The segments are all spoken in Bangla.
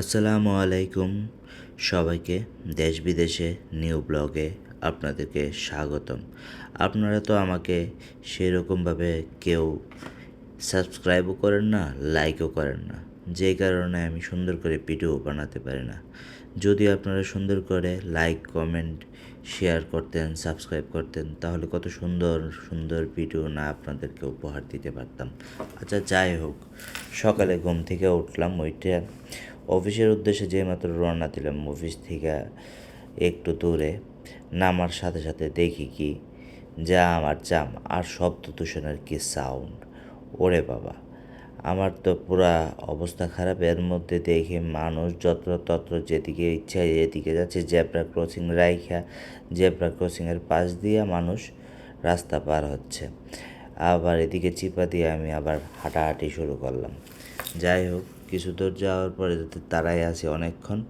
আসসালামু আলাইকুম সবাইকে দেশ বিদেশে নিউ ব্লগে আপনাদেরকে স্বাগতম। আপনারা তো আমাকে সেরকমভাবে কেউ সাবস্ক্রাইবও করেন না, লাইকও করেন না। যেই কারণে আমি সুন্দর করে ভিডিও বানাতে পারি না। যদি আপনারা সুন্দর করে লাইক, কমেন্ট, শেয়ার করতেন, সাবস্ক্রাইব করতেন, তাহলে কত সুন্দর সুন্দর ভিডিও না আপনাদেরকে উপহার দিতে পারতাম। আচ্ছা যাই হোক, সকালে ঘুম থেকে উঠলাম ওইটা অফিসের উদ্দেশ্যে যে মাত্র রওনা দিলাম অফিস থেকে একটু দূরে, নামার সাথে সাথে দেখি কি জাম আর জাম আর শব্দ দূষণের কি সাউন্ড ওরে বাবা, আমার তো পুরা অবস্থা খারাপ। এর মধ্যে দেখি মানুষ যত্র তত্র যেদিকে ইচ্ছা যেদিকে যাচ্ছে জেব্রা ক্রসিং রাইখা জেব্রা ক্রসিংয়ের পাশ দিয়ে মানুষ রাস্তা পার হচ্ছে। আবার এদিকে চিপা দিয়ে আমি আবার হাঁটাহাঁটি শুরু করলাম। যাই হোক কিছু দূর যাওয়ার পরে যাতে তারাই আসি অনেকক্ষণ,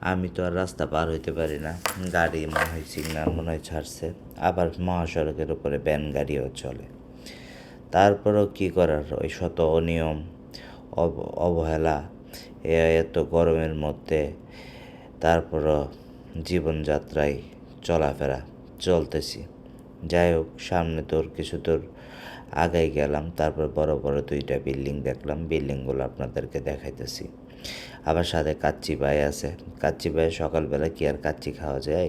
আমি তো আর রাস্তা পার হইতে পারি না। গাড়ি মনে হয় সিগনাল মনে হয় ছাড়ছে। আবার মহাসড়কের উপরে ব্যান গাড়িও চলে। তারপরেও কী করার? ওই শত অনিয়ম, অব- অবহেলা, এ এত গরমের মধ্যে, তারপরও জীবনযাত্রায় চলাফেরা চলতেছি। যাই হোক, সামনে তোর কিছু তোর আগাই গেলাম, তারপর বড় বড় দুইটা বিল্ডিং দেখলাম, বিল্ডিংগুলো আপনাদেরকে দেখাইতেছি। আবার সাথে কাচ্চি ভাই আছে। কাচ্চি ভাই সকালবেলা কি আর কাচ্চি খাওয়া যায়?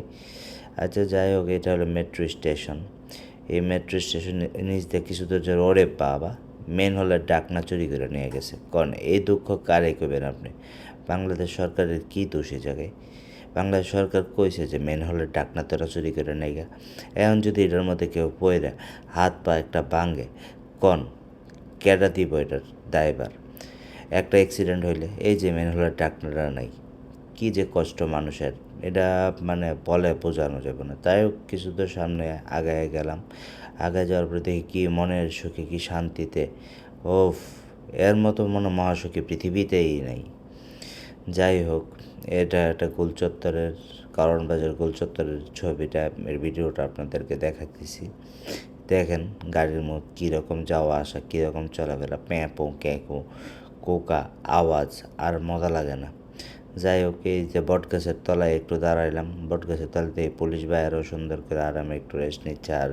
আচ্ছা যাই হোক, এটা হলো মেট্রো স্টেশন এই মেট্রো স্টেশন নিচ দিয়ে কিছু দূর ওরে বাবা মেন হলে ডাকনা চুরি করে নিয়ে গেছে। কারণ এই দুঃখ কারে করবেন আপনি? বাংলাদেশ সরকারের কী দোষ জায়গায়? বাংলাদেশ সরকার কইছে যে মেন হলের ডাকনা তোরা চুরি করে নেই গা এখন যদি এটার মধ্যে কেউ পয়রা হাত পা একটা ভাঙে কন, কেডা দিব এটার দায়বার একটা অ্যাক্সিডেন্ট হইলে এই যে মেন হলের ডাকনাটা নাই, কি যে কষ্ট মানুষের? এটা মানে বলে বোঝানো যাবে না। তাই কিছু তো সামনে আগায় গেলাম। আগায় যাওয়ার পরে দেখি কী মনের সুখে, কী শান্তিতে। ওফ, এর মতো মনে মহাসুখী পৃথিবীতেই নেই। যাই হোক এটা একটা গুলচত্বরের কারণ বাজার গুলচত্বরের ছবিটা, এর ভিডিওটা আপনাদেরকে দেখাতেছি দেখেন গাড়ির মধ্যে কীরকম যাওয়া আসা, কীরকম চলাফেরা, প্যাঁপো, ক্যাঁকো, কোকা, আওয়াজ, আর মজা লাগে না। যাই হোক, এই যে বটগাছের তলায় একটু দাঁড়াইলাম। বটগাছের তলাতে পুলিশ ভাইয়েরও সুন্দর করে আরামে একটু রেস্ট নিচ্ছে, আর